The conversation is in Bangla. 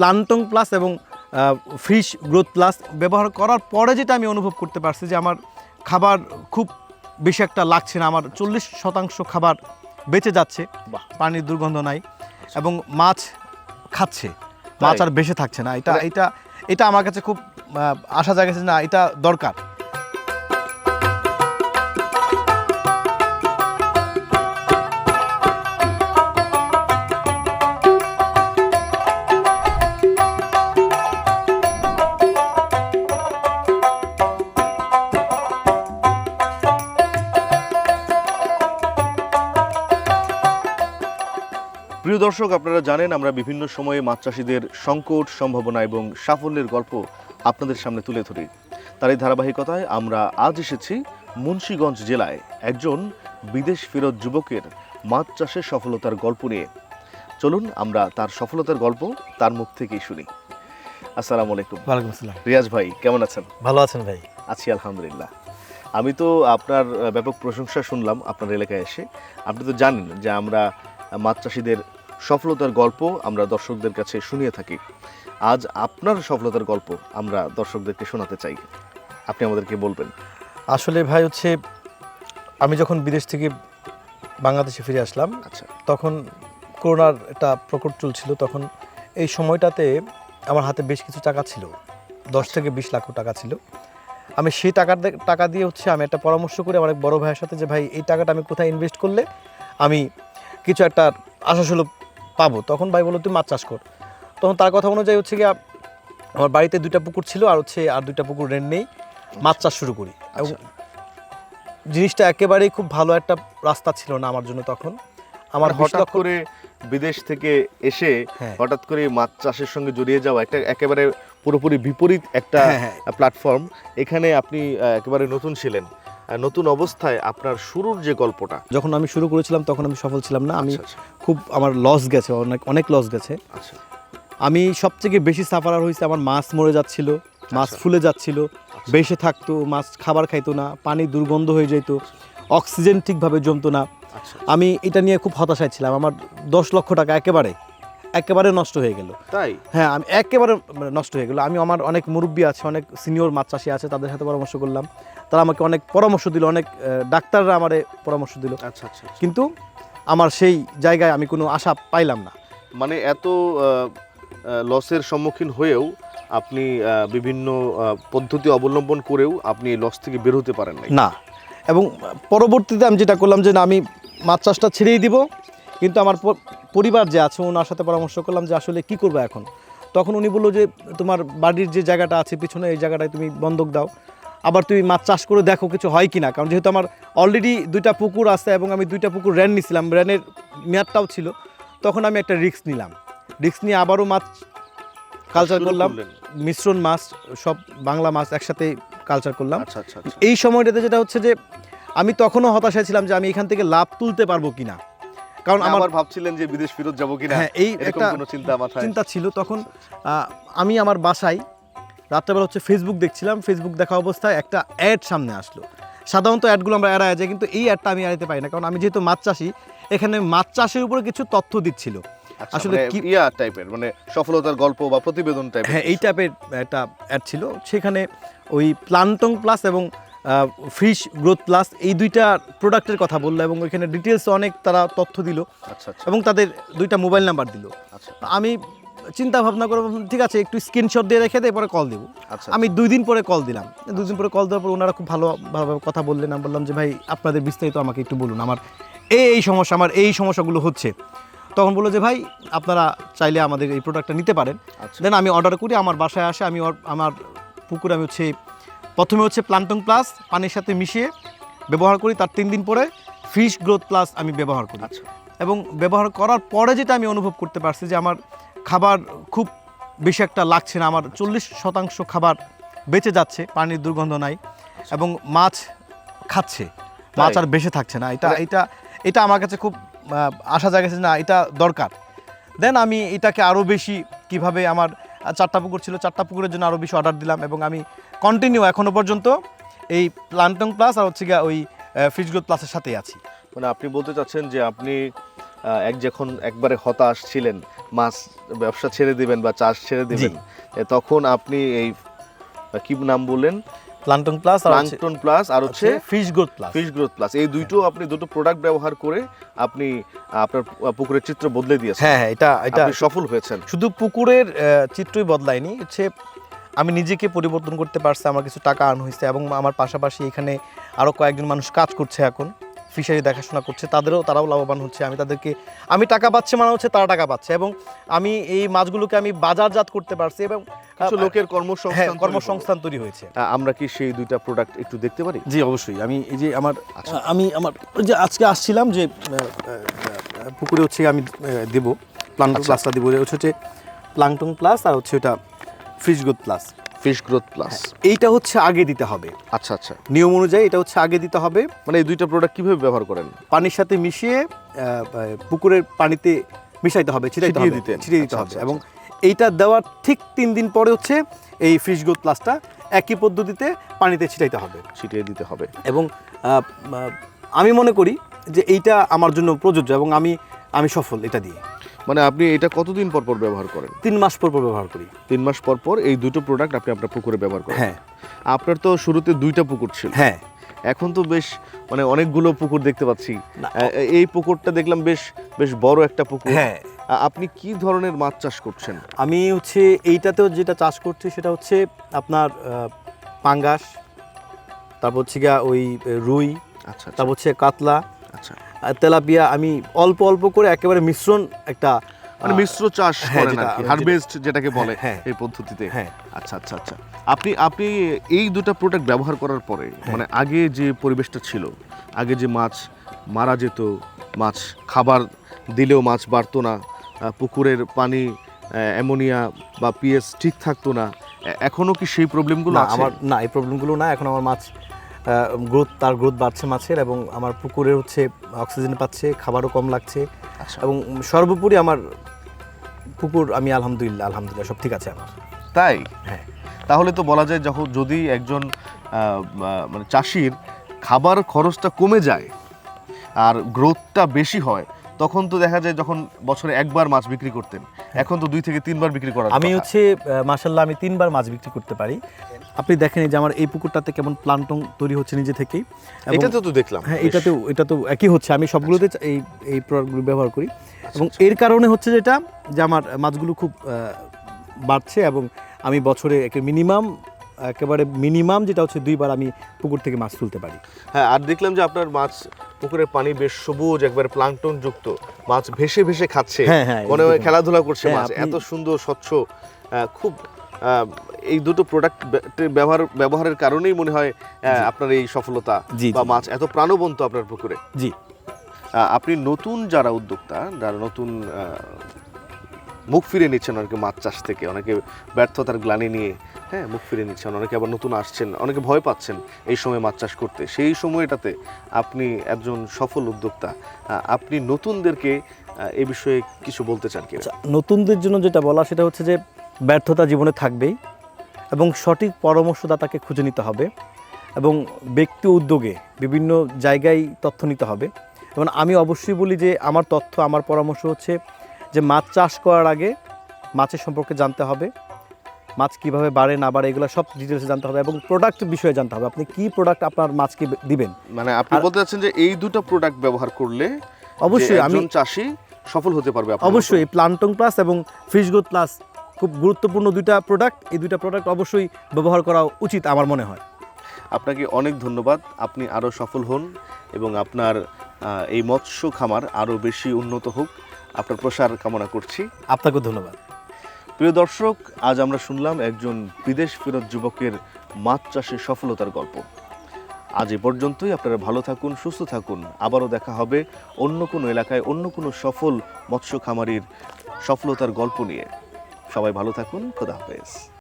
প্লান্টং প্লাস এবং ফিশ গ্রোথ প্লাস ব্যবহার করার পরে যেটা আমি অনুভব করতে পারছি যে আমার খাবার খুব বেশি একটা লাগছে না। আমার চল্লিশ শতাংশ খাবার বেঁচে যাচ্ছে পানির দুর্গন্ধ নাই এবং মাছ খাচ্ছে মাছ আর বেশি থাকছে না। এটা এটা এটা আমার কাছে খুব আশা জাগেছে না এটা দরকার। প্রিয় দর্শক আপনারা জানেন আমরা বিভিন্ন সময়ে মাছ চাষিদের সংকট সম্ভাবনা এবং সাফল্যের গল্প আপনাদের সামনে তুলে ধরি। তার এই ধারাবাহিকতায় আমরা আজ এসেছি মুন্সীগঞ্জ জেলায় একজন বিদেশ ফেরত যুবকের মাছ চাষের সফলতার গল্প নিয়ে। চলুন আমরা তার সফলতার গল্প তার মুখ থেকেই শুনি। আসসালামু আলাইকুম। ওয়ালাইকুম আসসালাম। রিয়াজ ভাই কেমন আছেন? ভালো আছেন ভাই। আছি আলহামদুলিল্লাহ। আমি তো আপনার ব্যাপক প্রশংসা শুনলাম আপনার এলাকায় এসে। আপনি তো জানেন যে আমরা মাছ চাষিদের সফলতার গল্প আমরা দর্শকদের কাছে শুনিয়ে থাকি। আজ আপনার সফলতার গল্প আমরা দর্শকদেরকে শোনাতে চাই। আপনি আমাদেরকে বলবেন। আসলে ভাই হচ্ছে আমি যখন বিদেশ থেকে বাংলাদেশে ফিরে আসলাম আচ্ছা। তখন করোনার একটা প্রকট চলছিল তখন এই সময়টাতে আমার হাতে বেশ কিছু টাকা ছিল দশ থেকে বিশ লাখ টাকা ছিল। আমি সেই টাকার টাকা দিয়ে হচ্ছে আমি একটা পরামর্শ করে আমার এক বড় ভাইয়ের সাথে যে ভাই এই টাকাটা আমি কোথায় ইনভেস্ট করলে আমি কিছু একটা আশাসুলভ পাবো। তখন ভাই বলল তুই মাছ চাষ কর। তখন তার কথা অনুযায়ী হচ্ছে গিয়ে আমার বাড়িতে দুইটা পুকুর ছিল আর হচ্ছে আর দুইটা পুকুর রেন্ট নেই। মাছ চাষ শুরু করি। এবং আচ্ছা। জিনিসটা একেবারেই খুব ভালো একটা রাস্তা ছিল না আমার জন্য তখন। আমার আমার হঠাৎ করে বিদেশ থেকে এসে হ্যাঁ। হঠাৎ করে মাছ চাষের সঙ্গে জড়িয়ে যাওয়া একটা একেবারে পুরোপুরি বিপরীত একটা হ্যাঁ, হ্যাঁ। প্ল্যাটফর্ম এখানে আপনি একেবারে নতুন ছিলেন। নতুন অবস্থায় আপনার শুরুর যে গল্পটা। যখন আমি শুরু করেছিলাম তখন আমি সফল ছিলাম না। আমি আচ্ছা, আচ্ছা, খুব আমার লস গেছে অনেক অনেক লস গেছে। আচ্ছা। আমি সবথেকে বেশি সাফারার হয়েছে আমার মাছ মরে যাচ্ছিল মাছ। ফুলে যাচ্ছিল বেশে থাকতো মাছ খাবার খাইতো না পানি দুর্গন্ধ হয়ে যেত অক্সিজেন ঠিকভাবে জমতো না। আমি এটা নিয়ে খুব হতাশায় ছিলাম। আমার দশ লক্ষ টাকা একেবারে একেবারে নষ্ট হয়ে গেল। তাই? হ্যাঁ আমি একেবারে মানে নষ্ট হয়ে গেল। আমি আমার অনেক মুরব্বী আছে অনেক সিনিয়র মাছ চাষি আছে তাদের সাথে পরামর্শ করলাম। তারা আমাকে অনেক পরামর্শ দিল অনেক ডাক্তাররা আমারে পরামর্শ দিল। আচ্ছা আচ্ছা আচ্ছা। কিন্তু আমার সেই জায়গায় আমি কোনো আশা পাইলাম না। মানে এত লসের সম্মুখীন হয়েও আপনি বিভিন্ন পদ্ধতি অবলম্বন করেও আপনি লস থেকে বের হতে পারেন না। এবং পরবর্তীতে আমি যেটা করলাম যে না আমি মাছ চাষটা ছেড়েই দিব। কিন্তু আমার পরিবার যে আছে ওনার সাথে পরামর্শ করলাম যে আসলে কি করব এখন? তখন উনি বলল যে তোমার বাড়ির যে জায়গাটা আছে পিছনে এই জায়গাটায় তুমি বন্ধক দাও। আবার তুমি মাছ চাষ করে দেখো কিছু হয় কি না কারণ যেহেতু আমার অলরেডি দুইটা পুকুর আছে এবং আমি দুইটা পুকুর র্যান নিছিলাম র্যানের মেয়াদটাও ছিল তখন আমি একটা রিস্ক নিলাম। রিস্ক নিয়ে আবারও মাছ কালচার করলাম। মিশ্রণ মাছ সব বাংলা মাছ একসাথে কালচার করলাম। আচ্ছা আচ্ছা আচ্ছা। এই সময়টাতে যেটা হচ্ছে যে আমি তখনও হতাশায় ছিলাম যে আমি এখান থেকে লাভ তুলতে পারব কিনা। কারণ আমার ভাবছিলেন যে বিদেশ ফেরত যাব কিনা? হ্যাঁ এই একটা চিন্তা মাথায় চিন্তা ছিল তখন আমি আমার বাসায় রাত্রেবেলা হচ্ছে ফেসবুক দেখছিলাম। ফেসবুক দেখা অবস্থায় একটা অ্যাড সামনে আসলো। সাধারণত অ্যাডগুলো আমরা এড়ায় যাই কিন্তু এই অ্যাডটা আমি এড়াইতে পারি না। কারণ আমি যেহেতু মাছ চাষি এখানে মাছ চাষের উপরে কিছু তথ্য দিচ্ছিল। আচ্ছা, আসলে মানে কি- ইয়া টাইপের মানে সফলতার গল্প বা প্রতিবেদন টাইপের হ্যাঁ এই টাইপের একটা অ্যাড ছিল। সেখানে ওই প্লান্টং প্লাস এবং ফিশ গ্রোথ প্লাস এই দুইটা প্রোডাক্টের কথা বলল এবং ওইখানে ডিটেলস অনেক তারা তথ্য দিল আচ্ছা আচ্ছা। এবং তাদের দুইটা মোবাইল নাম্বার দিল। আচ্ছা। আমি চিন্তা ভাবনা করে ঠিক আছে একটু স্ক্রিনশট দিয়ে রেখে দিয়ে পরে কল দেবো। আচ্ছা আমি দুই দিন পরে কল দিলাম। দুই দিন পরে কল দেওয়ার পর ওনারা খুব ভালো ভালোভাবে কথা বললেন। আমি বললাম যে ভাই আপনাদের বিস্তারিত আমাকে একটু বলুন। আমার এই এই সমস্যা আমার এই সমস্যাগুলো হচ্ছে। তখন বলল যে ভাই আপনারা চাইলে আমাদের এই প্রোডাক্টটা নিতে পারেন। আচ্ছা। দেন আমি অর্ডার করি আমার বাসায় আসে আমি আমার পুকুরে আমি হচ্ছে প্রথমে হচ্ছে প্লান্টং প্লাস পানির সাথে মিশিয়ে ব্যবহার করি তার তিন দিন পরে ফিশ গ্রোথ প্লাস আমি ব্যবহার করি। আচ্ছা। এবং ব্যবহার করার পরে যেটা আমি অনুভব করতে পারছি যে আমার খাবার খুব বেশি একটা লাগছে না আমার চল্লিশ শতাংশ খাবার বেঁচে যাচ্ছে পানির দুর্গন্ধ নাই এবং মাছ খাচ্ছে মাছ আর বেঁচে থাকছে না। এটা এটা এটা আমার কাছে খুব আশা জাগেছে না এটা দরকার। দেন আমি এটাকে আরও বেশি কীভাবে আমার চারটা পুকুর ছিল। চারটা পুকুরের জন্য আরও বেশি অর্ডার দিলাম এবং আমি কন্টিনিউ এখনও পর্যন্ত এই প্লান্টং প্লাস আর হচ্ছে গিয়ে ওই ফিশ গ্রোথ প্লাসের সাথেই আছি। মানে আপনি বলতে চাচ্ছেন যে আপনি এক যখন একবারে হতাশ ছিলেন মাছ ব্যবসা ছেড়ে দিবেন বা চাষ ছেড়ে দিবেন তখন আপনি এই কি নাম বললেন? প্লান্টন প্লাস আর প্লাঙ্কটন প্লাস আর হচ্ছে fish growth plus fish growth plus এই দুইটো আপনি দুটো প্রোডাক্ট ব্যবহার করে আপনি আপনার পুকুরের চিত্র বদলে দিয়েছেন। হ্যাঁ হ্যাঁ এটা এটা সফল হয়েছেন। শুধু পুকুরের চিত্রই বদলায়নি হচ্ছে আমি নিজেকে পরিবর্তন করতে পারছি আমার কিছু টাকা আর্ন হয়েছে এবং আমার পাশাপাশি এখানে আরও কয়েকজন মানুষ কাজ করছে এখন। ফিশারি দেখাশোনা করছে তাদেরও তারাও লাভবান হচ্ছে। আমি তাদেরকে আমি টাকা পাচ্ছি মানে হচ্ছে তারা টাকা পাচ্ছে এবং আমি এই মাছগুলোকে আমি বাজারজাত করতে পারছি এবং লোকের হ্যাঁ কর্মসংস্থান তৈরি কর্মসংস্থান তৈরি হয়েছে। আমরা কি সেই দুইটা প্রোডাক্ট একটু দেখতে পারি? জি অবশ্যই। আমি এই যে আমার আচ্ছা। আমি আমার ওই যে আজকে আসছিলাম যে পুকুরে হচ্ছে আমি দেব প্লান্টন আচ্ছা। প্লাসটা দেবো। এটা হচ্ছে প্লান্টন প্লাস আর হচ্ছে ওটা fish growth plus fish growth plus এইটা হচ্ছে আগে দিতে হবে। আচ্ছা আচ্ছা। নিয়ম অনুযায়ী এটা হচ্ছে আগে দিতে হবে। মানে এই দুইটা প্রোডাক্ট কীভাবে ব্যবহার করেন? পানির সাথে মিশিয়ে পুকুরের পানিতে মিশাইতে হবে ছিটাইতে হবে দিতে। ছিটিয়ে দিতে আচ্ছা, হবে আচ্ছা, এবং এইটা দেওয়ার ঠিক তিন দিন পরে হচ্ছে এই ফিশ গ্রোথ প্লাসটা একই পদ্ধতিতে পানিতে ছিটাইতে হবে। ছিটিয়ে দিতে হবে। এবং আমি মনে করি যে এইটা আমার জন্য প্রযোজ্য এবং আমি আমি সফল এটা দিয়ে। মানে আপনি এটা কতদিন পর পর ব্যবহার করেন? তিন মাস পর পর ব্যবহার করি। তিন মাস পর পর এই দুটো প্রোডাক্ট আপনি আপনার পুকুরে ব্যবহার করেন? হ্যাঁ। আপনার তো শুরুতে দুইটা পুকুর ছিল। হ্যাঁ। এখন তো বেশ মানে অনেকগুলো পুকুর দেখতে পাচ্ছি। এই পুকুরটা দেখলাম বেশ বেশ বড় একটা পুকুর। হ্যাঁ। আপনি কি ধরনের মাছ চাষ করছেন? আমি হচ্ছে এইটাতেও যেটা চাষ করছি সেটা হচ্ছে আপনার পাঙ্গাস তারপর হচ্ছে গিয়া ওই রুই আচ্ছা আচ্ছা। তারপর হচ্ছে কাতলা তেলাপিয়া আমি অল্প অল্প করে একেবারে মিশ্রণ একটা মানে মিশ্র চাষ হ্যাঁ, করেন আর কি হারভেস্ট যেটাকে বলে হ্যাঁ। এই পদ্ধতিতে হ্যাঁ আচ্ছা আচ্ছা আচ্ছা আপনি আপনি এই দুটো প্রোডাক্ট ব্যবহার করার পরে হ্যাঁ। মানে আগে যে পরিবেশটা ছিল আগে যে মাছ মারা যেত মাছ খাবার দিলেও মাছ বাড়তো না পুকুরের পানি অ্যামোনিয়া বা পিএস ঠিক থাকতো না এ- এখনও কি সেই প্রবলেমগুলো আমার না এই প্রবলেমগুলো না এখন আমার মাছ গ্রোথ তার গ্রোথ বাড়ছে মাছের এবং আমার পুকুরে হচ্ছে অক্সিজেন পাচ্ছে খাবারও কম লাগছে আচ্ছা। এবং সর্বোপরি আমার পুকুর আমি আলহামদুলিল্লাহ আলহামদুলিল্লাহ সব ঠিক আছে আমার। তাই? হ্যাঁ। তাহলে তো বলা যায় যখন যদি একজন মানে চাষির খাবার খরচটা কমে যায় আর গ্রোথটা বেশি হয় তখন তো দেখা যায় যখন বছরে একবার মাছ বিক্রি করতেন। এখন তো দুই থেকে তিনবার বিক্রি করার আমি হচ্ছে মাসাল্লাহ আমি তিনবার মাছ বিক্রি করতে পারি। আপনি দেখেন এই যে আমার এই পুকুরটাতে কেমন প্লান্টন তৈরি হচ্ছে নিজে থেকেই। এটাতে তো দেখলাম। হ্যাঁ এটাতেও এটা তো একই হচ্ছে। আমি সবগুলোতে এই এই প্রোডাক্টগুলো ব্যবহার করি। এবং আচ্ছা। এর কারণে হচ্ছে যেটা যে আমার মাছগুলো খুব বাড়ছে এবং আমি বছরে একে মিনিমাম একেবারে মিনিমাম যেটা হচ্ছে দুইবার আমি পুকুর থেকে মাছ তুলতে পারি। হ্যাঁ আর দেখলাম যে আপনার মাছ পুকুরের পানি বেশ সবুজ একবার প্লাঙ্কটন যুক্ত। মাছ ভেসে ভেসে খাচ্ছে। হ্যাঁ, হ্যাঁ, মনে হয় খেলাধুলা করছে হ্যাঁ, মাছ। এত সুন্দর স্বচ্ছ খুব এই দুটো প্রোডাক্ট ব্যবহার ব্যবহারের কারণেই মনে হয় আপনার এই সফলতা বা মাছ এত প্রাণবন্ত আপনার পুকুরে। জি। আপনি নতুন যারা উদ্যোক্তা যারা নতুন মুখ ফিরে নিচ্ছেন অনেকে মাছ চাষ থেকে, অনেকে ব্যর্থতার গ্লানি নিয়ে হ্যাঁ মুখ ফিরে নিচ্ছেন, অনেকে আবার নতুন আসছেন, অনেকে ভয় পাচ্ছেন এই সময় মাছ চাষ করতে। সেই সময়টাতে আপনি একজন সফল উদ্যোক্তা আপনি নতুনদেরকে এ বিষয়ে কিছু বলতে চান কি? আচ্ছা নতুনদের জন্য যেটা বলা, সেটা হচ্ছে যে ব্যর্থতা জীবনে থাকবেই এবং সঠিক পরামর্শদাতাকে খুঁজে নিতে হবে এবং ব্যক্তি উদ্যোগে বিভিন্ন জায়গায় তথ্য নিতে হবে। এবং আমি অবশ্যই বলি যে আমার তথ্য, আমার পরামর্শ হচ্ছে যে মাছ চাষ করার আগে মাছের সম্পর্কে জানতে হবে মাছ কীভাবে বাড়ে না বাড়ে এগুলো সব ডিটেলসে জানতে হবে এবং প্রোডাক্ট বিষয়ে জানতে হবে। আপনি কি প্রোডাক্ট আপনার মাছকে দিবেন? মানে আপনি বলতে চাচ্ছেন যে এই দুটো প্রোডাক্ট ব্যবহার করলে অবশ্যই আমি চাষি সফল হতে পারবে অবশ্যই প্লান্টন প্লাস এবং ফিশ গ্রোথ প্লাস খুব গুরুত্বপূর্ণ দুইটা প্রোডাক্ট এই দুইটা প্রোডাক্ট অবশ্যই ব্যবহার করা উচিত আমার মনে হয়। আপনাকে অনেক ধন্যবাদ আপনি আরও সফল হন এবং আপনার এই মৎস্য খামার আরও বেশি উন্নত হোক। আপনার প্রসার কামনা করছি। আপনাকে ধন্যবাদ। প্রিয় দর্শক আজ আমরা শুনলাম একজন বিদেশ ফেরত যুবকের মাছ চাষের সফলতার গল্প। আজ এ পর্যন্তই আপনারা ভালো থাকুন সুস্থ থাকুন। আবারও দেখা হবে অন্য কোনো এলাকায় অন্য কোনো সফল মৎস্য খামারির সফলতার গল্প নিয়ে। সবাই ভালো থাকুন খোদা হাফেজ।